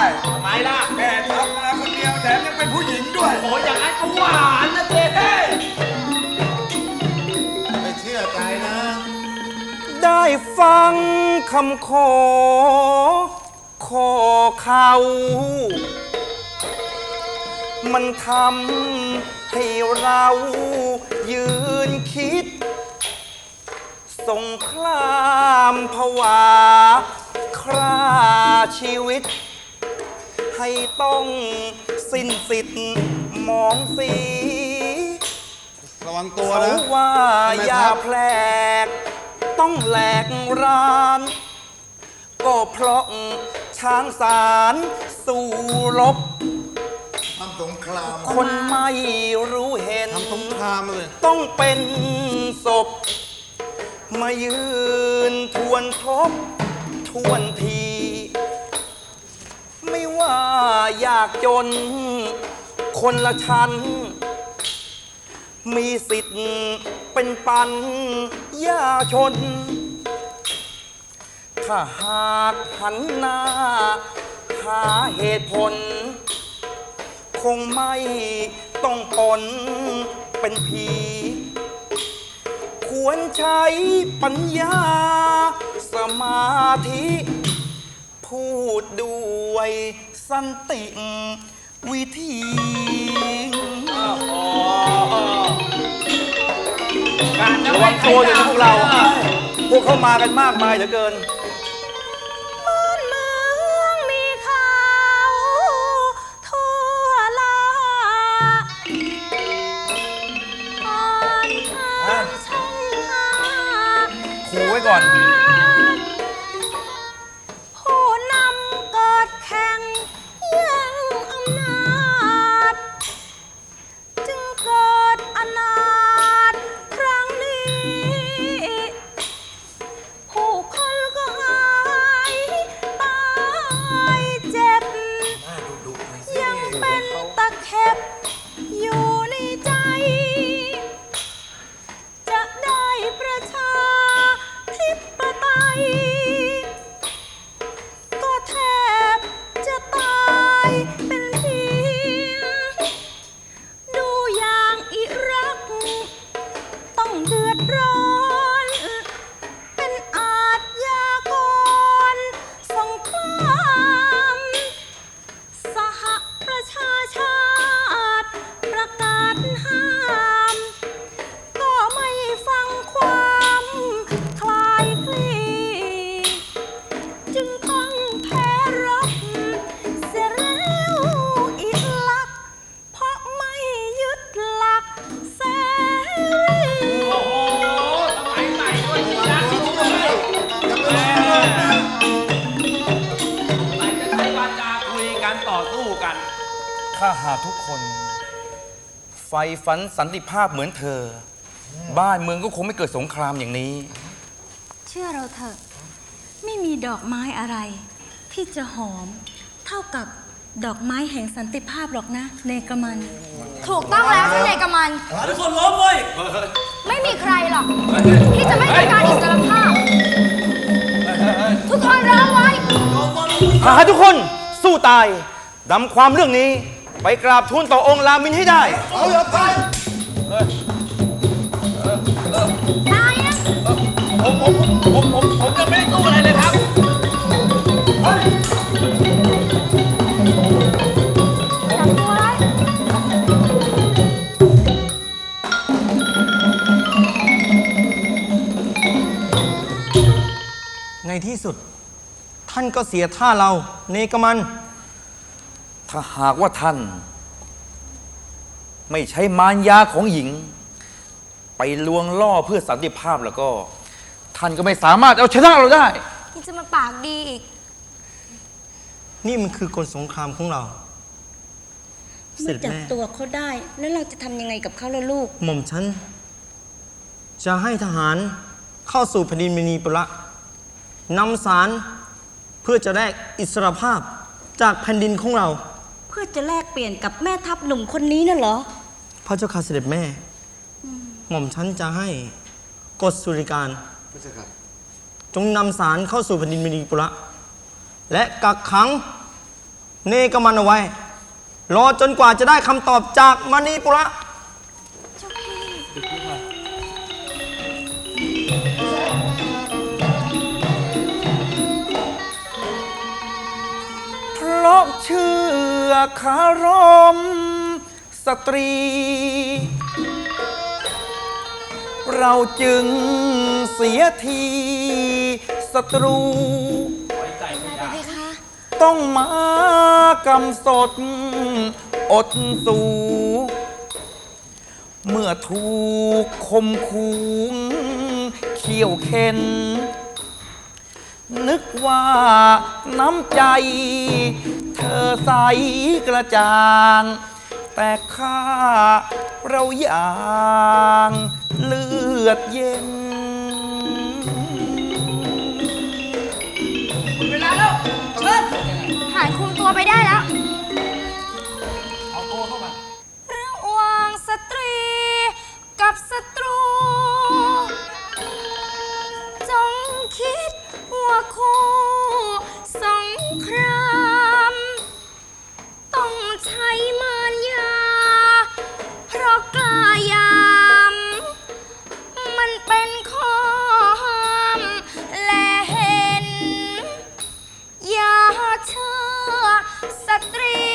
ได้ทำไมล่ะแม่ทำมาคนเดียวแถมยังเป็นผู้หญิงด้วย โอ้ยอย่างนั้นก็หวานนะเจ๊ไม่เชื่อใจนะ ได้ฟังคำขอ ขอเขา มันทำให้เรายืนคิด สงครามผวาคราชีวิต ให้ต้องสิ้นสิทธิ์มองสีระวังตัวเขานะ ว่าทำไมอย่าครับแผลก ต้องแหลกราน ก็เพราะช้างสารสู่รบ ทำสงครามคนไม่รู้เห็น ทำสงครามเลย ต้องเป็นศพ มายืนทวนทบ ทวนทีไม่ว่า อยากจน คนละชั้น มีสิทธิ์เป็นปันยาชน ถ้าหากหันหน้า หาเหตุผล คงไม่ต้องปนเป็นผีควรใช้ปัญญาสมาธิ พูดด้วย สันติวิธีการจะระไปวังตัวเลยนะพวกเรา พวกเขามากันมากมายเหลือเกิน บ้านเมืองมีข่าวทั่วลาอ่านทางช่องทาง ขู่ไว้ก่อน ถ้าหากทุกคน ไฟฝันสันติภาพเหมือนเธอ บ้านเมืองก็คงไม่เกิดสงครามอย่างนี้ เชื่อเราเถอะ ไม่มีดอกไม้อะไร ที่จะหอมเท่ากับดอกไม้แห่งสันติภาพหรอกนะ เนกมัน ถูกต้องแล้วที่เนกมัน ทุกคนล้มเว้ยไม่มีใครหรอก ที่จะไม่ต้องการอิสรภาพ ทุกคนรอไว้ หากทุกคนสู้ตายนำความเรื่องนี้ ไปกราบทูลต่อองค์รามินให้ได้ เอาอย่าไปตายนะผมผมผมผมผมยังไม่ได้สู้อะไรเลยครับจับตัวไว้ในที่สุด ท่านก็เสียท่าเรา เนกมัน ถ้าหากว่าท่าน ไม่ใช้มารยาของหญิง ไปลวงล่อเพื่อสันติภาพแล้วก็ ท่านก็ไม่สามารถเอาชนะเราได้ที่จะมาปากดีอีก นี่มันคือกลสงครามของเรา เสร็เมื่อจจับแม่ตัวเขาได้ แล้วเราจะทำยังไงกับเขาล่ะลูก หม่อมฉัน จะให้ทหารเข้าสู่แผ่นดินมินีปุระนำสารเพื่อจะแลกอิสรภาพจากแผ่นดินของเรา เพื่อจะแลกเปลี่ยนกับแม่ทัพหนุ่มคนนี้น่ะเหรอ พระเจ้าค่ะเสด็จแม่ หม่อมฉันจะให้กฎสุริการจงนำสารเข้าสู่แผ่นดินมินีปุระ และกักขังเนกมันเอาไว้ รอจนกว่าจะได้คำตอบจากมณีปุระ ราะเชื่อคารม สตรี เราจึงเสียทีศัตรู ไปเพคะต้องมากำสด อดสู เมื่อถูกคมคูงเขี่ยวเข็น นึกว่าน้ำใจ เธอใสกระจ่าง แต่ข้าเราอย่างเลือดเย็น สต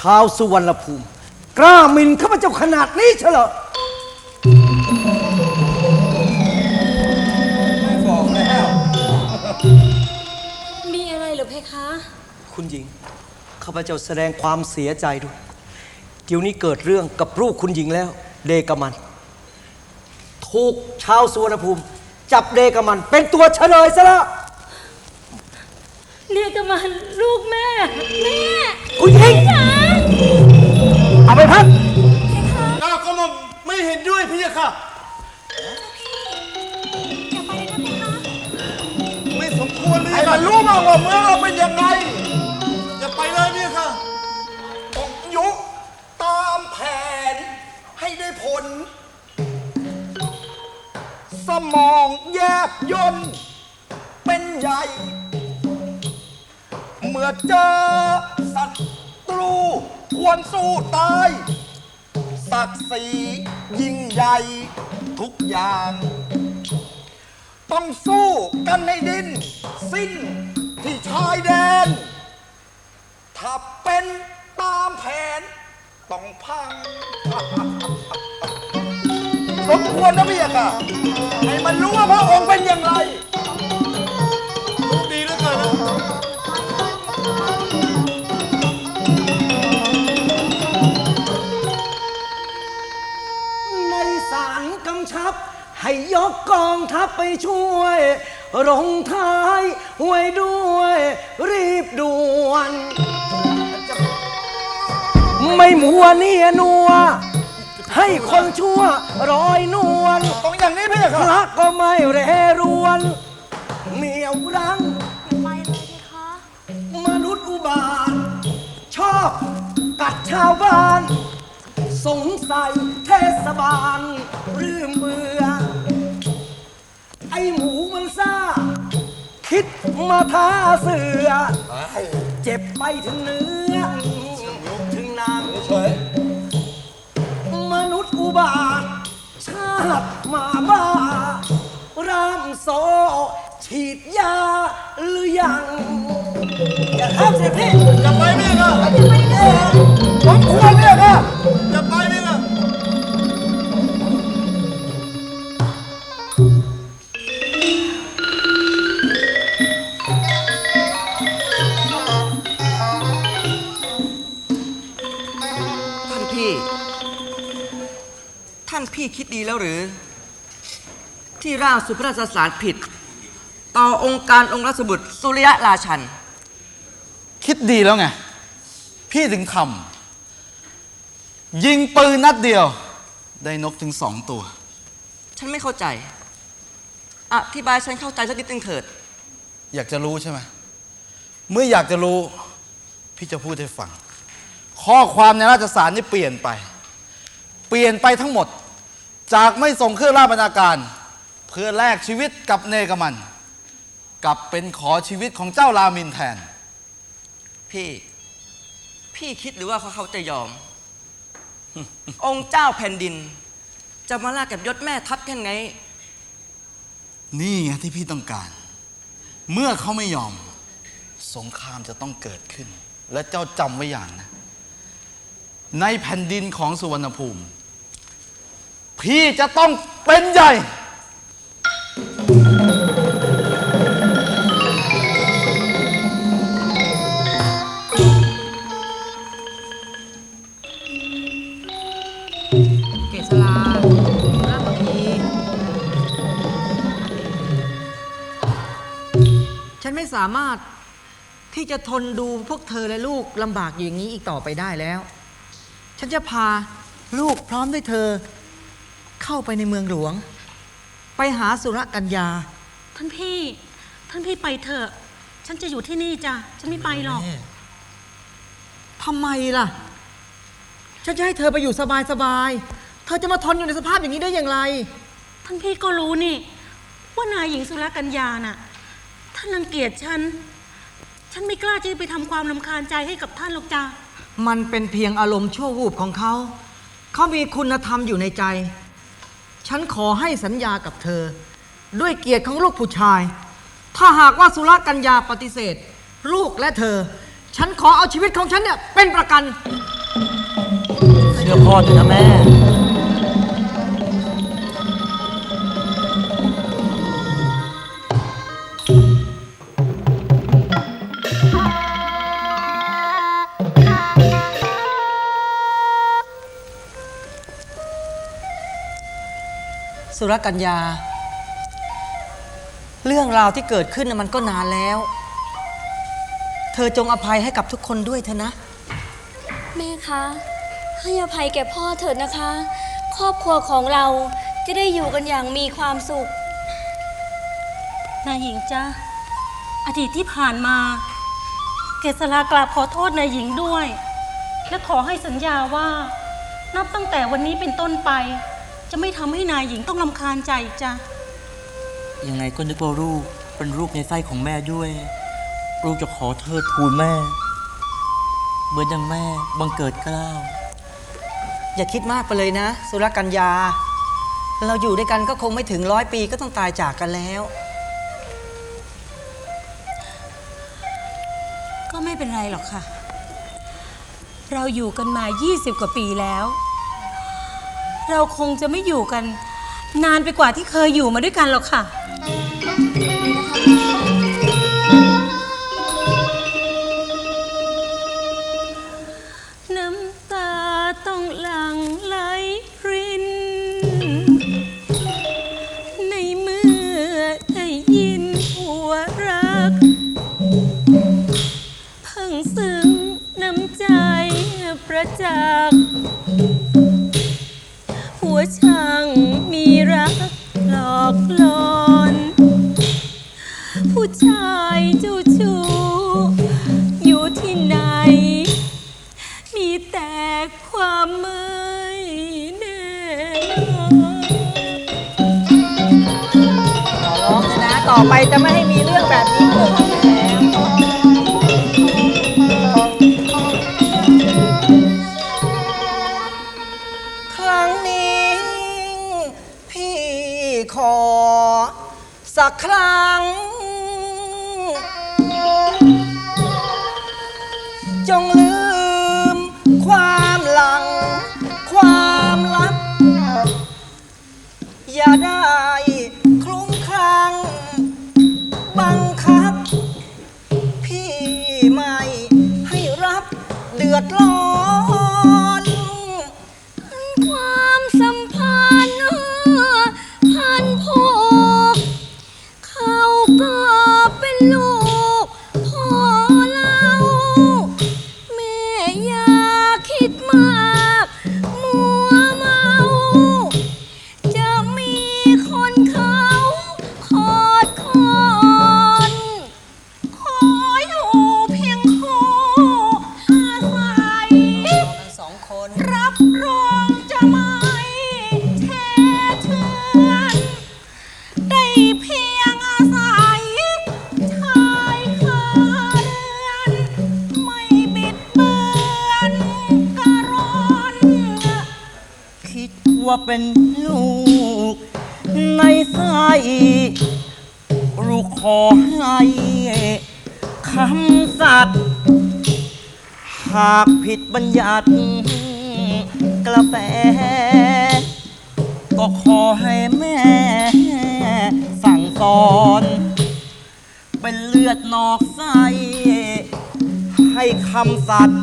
ชาวสุวรรณภูมิ กล้าหมินข้าพเจ้าขนาดนี้เฉลอบอกแล้ว มีอะไรเหรือเพคะ คุณหญิง ข้าพเจ้าแสดงความเสียใจด้วย เดี๋ยวนี้เกิดเรื่องกับลูกคุณหญิงแล้ว เดกมัน ถูกชาวสุวรรณภูมิ จับเดกมัน เป็นตัวเฉลยซะแล้ว เรียกกันมาลูกแม่ แม่ คุณหญิง จ๋า เอาไปพักก้าวก็มาไม่เห็นด้วยพี่ค่ะอย่าไปเลยนะเพคะไม่สมควรเลยให้มันรู้บ้างว่าเมืองเราเป็นยังไง อย่าไปเลยพี่ค่ะต้องยุตามแผนให้ได้ผล สมองแยบยนต์เป็นใหญ่ เมื่อเจอศัตรู ควรสู้ตายศักดิ์ศรียิ่งใหญ่ทุกอย่าง ต้องสู้กันในดิน สิ้นที่ชายแดน ถ้าเป็นตามแผน ต้องพัง สมควรนะพี่อะค่ะให้มันรู้ว่าพระองค์เป็นอย่างไร ให้ยกกองทัพไปช่วยลงท้ายไว้ด้วย รีบด่วน ไม่มัวเนียนัว ให้คนชั่วรอยนวลต้องอย่างนี้พี่อะพค่ะระก็ไม่เรรวนเหนียวรั้งอย่าไปเลยเพคะมนุษย์อุบาท ชอบกัดชาวบ้าน สงสัยเทศบาลรืมเบื่อ ไอหมูมันซ่า คิดมาท้าเสือ เจจ็บไปถึงเนื้อ ถึงหนังเฉยมนุษย์อุบาท ชาติหมาบ้า รามโซฉีดยาหรือยัง อย่าห้ามเสียพี่จะไปไหมล่ะผมควรเนี่ยค่ แล้วหรือ ที่ร่างสุพระราชสารผิด ต่อองค์การองค์รัชบุตรสุริยะราชัน คิดดีแล้วไง พี่ถึงทำยิงปืนนัดเดียว ได้นกถึงสองตัว ฉันไม่เข้าใจ อธิบายฉันเข้าใจสักนิดนึงเถิด อยากจะรู้ใช่ไหมเมื่ออยากจะรู้ พี่จะพูดให้ฟัง ข้อความในราชสารนี่เปลี่ยนไป เปลี่ยนไปทั้งหมด จากไม่ส่งเครื่องราชบรรณาการ เพื่อแลกชีวิตกับเนกมันกลับเป็นขอชีวิตของเจ้ารามินแทน พี่ พี่คิดหรือว่าเขาเขาจะยอม องค์เจ้าแผ่นดิน จะมาลากกับยศแม่ทัพแค่ไงนี่ไงที่พี่ต้องการ เมื่อเขาไม่ยอม สงครามจะต้องเกิดขึ้น และเจ้าจำไว้อย่างนะ ในแผ่นดินของสุวรรณภูมิ พี่จะต้องเป็นใหญ่ เกษราราบพีฉันไม่สามารถที่จะทนดูพวกเธอและลูกลำบากอยู่อย่างนี้อีกต่อไปได้แล้ว ฉันจะพาลูกพร้อมด้วยเธอ เข้าไปในเมืองหลวง ไปหาสุรกัญญา ท่านพี่ ท่านพี่ไปเถอะ ฉันจะอยู่ที่นี่จ้ะ ฉันไม่ไปหรอกทำไมล่ะ ฉันจะให้เธอไปอยู่สบายๆเธอจะมาทนอยู่ในสภาพอย่างนี้ได้อย่างไร ท่านพี่ก็รู้นี่ ว่านายหญิงสุรกัญญาน่ะ ท่านรังเกียจฉัน ฉันไม่กล้าที่จะไปทำความลำคาญใจให้กับท่านหรอกจ้ะ มันเป็นเพียงอารมณ์ชั่ววูบของเขา เขามีคุณธรรมอยู่ในใจ ฉันขอให้สัญญากับเธอ ด้วยเกียรติของลูกผู้ชาย ถ้าหากว่าสุรกัญญาปฏิเสธ ลูกและเธอ ฉันขอเอาชีวิตของฉันเนี่ยเป็นประกัน เชื่อพ่อเถอะนะแม่ สุรกัญญา เรื่องราวที่เกิดขึ้นน่ะมันก็นานแล้ว เธอจงอภัยให้กับทุกคนด้วยเถอะนะ แม่คะ ให้อภัยแก่พ่อเถิดนะคะ ครอบครัวของเราจะได้อยู่กันอย่างมีความสุข นายหญิงจ้ะอดีตที่ผ่านมา เกษรากราบขอโทษนายหญิงด้วย และขอให้สัญญาว่า นับตั้งแต่วันนี้เป็นต้นไป จะไม่ทำให้นายหญิงต้องลำคาญใจอีกจ้ะ ยังไงก็นึกว่าลูกเป็นลูกในไส้ของแม่ด้วย ลูกจะขอเทิดทูนแม่ เหมือนอย่างแม่บังเกิดเกล้าวอย่าคิดมากไปเลยนะ สุรกัญญา เราอยู่ด้วยกันก็คงไม่ถึงร้อยปีก็ต้องตายจากกันแล้ว ก็ไม่เป็นไรหรอกค่ะ เราอยู่กันมา 20 กว่าปีแล้ว เราคงจะไม่อยู่กัน นานไปกว่าที่เคยอยู่มาด้วยกันหรอกค่ะ่อไปจะไม่ให้มีเรื่องแบบนี้เกิดแล้วครั้งนี้ พี่ขอ สักครั้ง จงลืมความหลัง ความลับ อย่าได้ ขอให้คำสัตย์หากผิดบัญญัติกระแสก็ขอให้แม่ สั่งสอน เป็นเลือดนอกไส้ให้คำสัตย์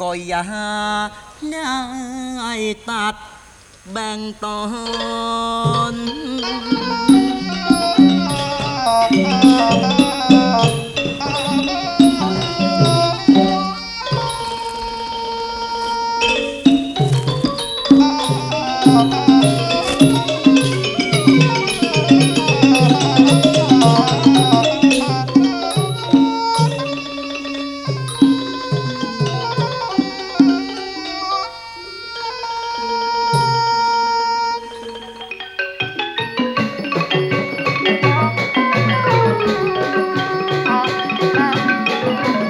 ก็อย่าได้ตัดแบ่งตอน ข